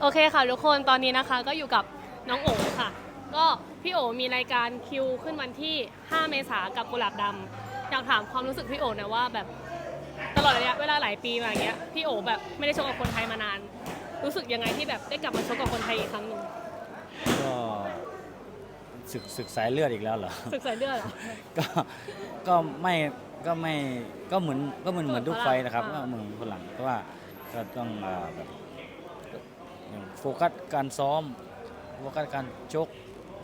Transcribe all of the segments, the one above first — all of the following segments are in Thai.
โอเคค่ะทุกคนตอนนี้นะคะก็อยู่กับน้องโอค่ะ ก็พี่โอมีรายการคิวขึ้นวันที่ 5 เมษากับกุหลาบดำอยากถามความรู้สึกพี่โอหนะว่าแบบตลอดระยะเวลาหลายปีมาอย่างเงี้ยพี่โอแบบไม่ได้ชกกับคนไทยมานาน รู้สึกยังไงที่แบบได้กลับมาชกกับคนไทยอีกครั้งหนึ่งก็ศึกศึกสายเลือดอีกแล้วเหรอศึกสายเลือดเหรอ ก็ก็ไม่ก็ไม่ก็เหมือนก็เหมือนเหมือนทุกไฟล์นะครับอ่าก็เหมือนคนหลังเพราะว่าก็ต้องอ่าแบบอย่าง โฟกัสการซ้อมโฟกัสการชก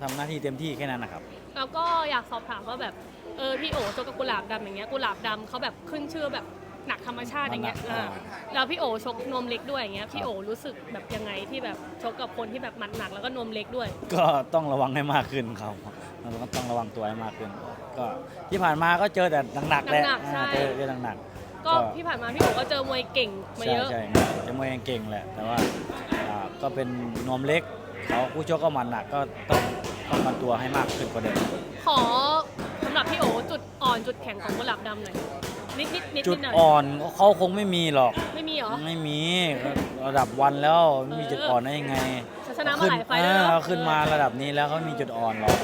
ทำหน้าที่เต็มที่แค่นั้นนะครับ แล้วก็อยากสอบถามว่าแบบเออพี่โอชกกับกุหลาบดำอย่างเงี้ยกุหลาบดำเขาแบบขึ้นชื่อแบบหนักธรรมชาติอย่างเงี้ยหนักอ่าอ่าแล้วพี่โอชกนมเล็กด้วยอย่างเงี้ยพี่โอรู้สึกแบบยังไงที่แบบชกกับคนที่แบบหมัดหนักแล้วก็นมเล็กด้วย ก็ต้องระวังให้มากขึ้นครับเราก็ต้องระวังตัวให้มากขึ้น ก็ที่ผ่านมาก็เจอแต่หนักๆแหละหนักๆใช่ อ่าเจอเจอหนักๆ ก็ที่ผ่านมาพี่โอก็เจอมวยเก่งมาใช่เยอะ ใช่จะมวยเก่งแหละ แต่ว่าอ่าก็เป็นนวมเล็กเขาผู้ชกก็หมันหนักก็ต้องป้องกันตัวให้มากขึ้นกว่าเดิมขอสำหรับพี่โอจุดอ่อนจุดแข็งของกุหลาบดำหน่อยนิดนิดนิดจุดนิดหน่อยอ่อนเขาคงไม่มีหรอก ไม่มีเหรอ ไม่มีระดับวันแล้วไม่มีจุดอ่อนได้ยังไงชนะมาหลายไฟล์แล้วเอเนออะขึ้นมาระดับนี้แล้วเขามีจุดอ่อนหรอก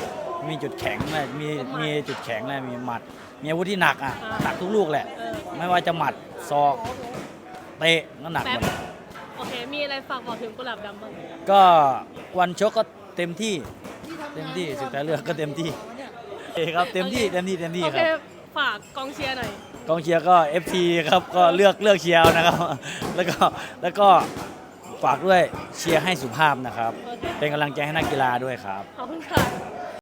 มีจุดแข็งเลยมีก็หมัดมีจุดแข็งเลยมีหมัด มีอาวุธที่หนักอะอ่าหนักทุกลูกแหละเออไม่ว่าจะหมัดศอกเตะก็หนักหแป๊มบดโอเค มีอะไรฝากบอกถึงกุหลาบดำบ้างก็วันชกก็เต็มที่เต็มที่สุดท้ายเลือกก็เต็มที่โอเคครับเต็มที่เต็มที่เต็มที่โอคเครับฝากกองเชียร์หน่อย กองเชียร์ก็ FT ครับก็เลือกเลือกเชียร์เอานะครับ แล้วก็แล้วก็ฝากด้วยเชียร์ให้สุภาพนะครับโอเคเป็นกำลังใจให้นักกีฬาด้วยครับ ขอบคุณค่ะ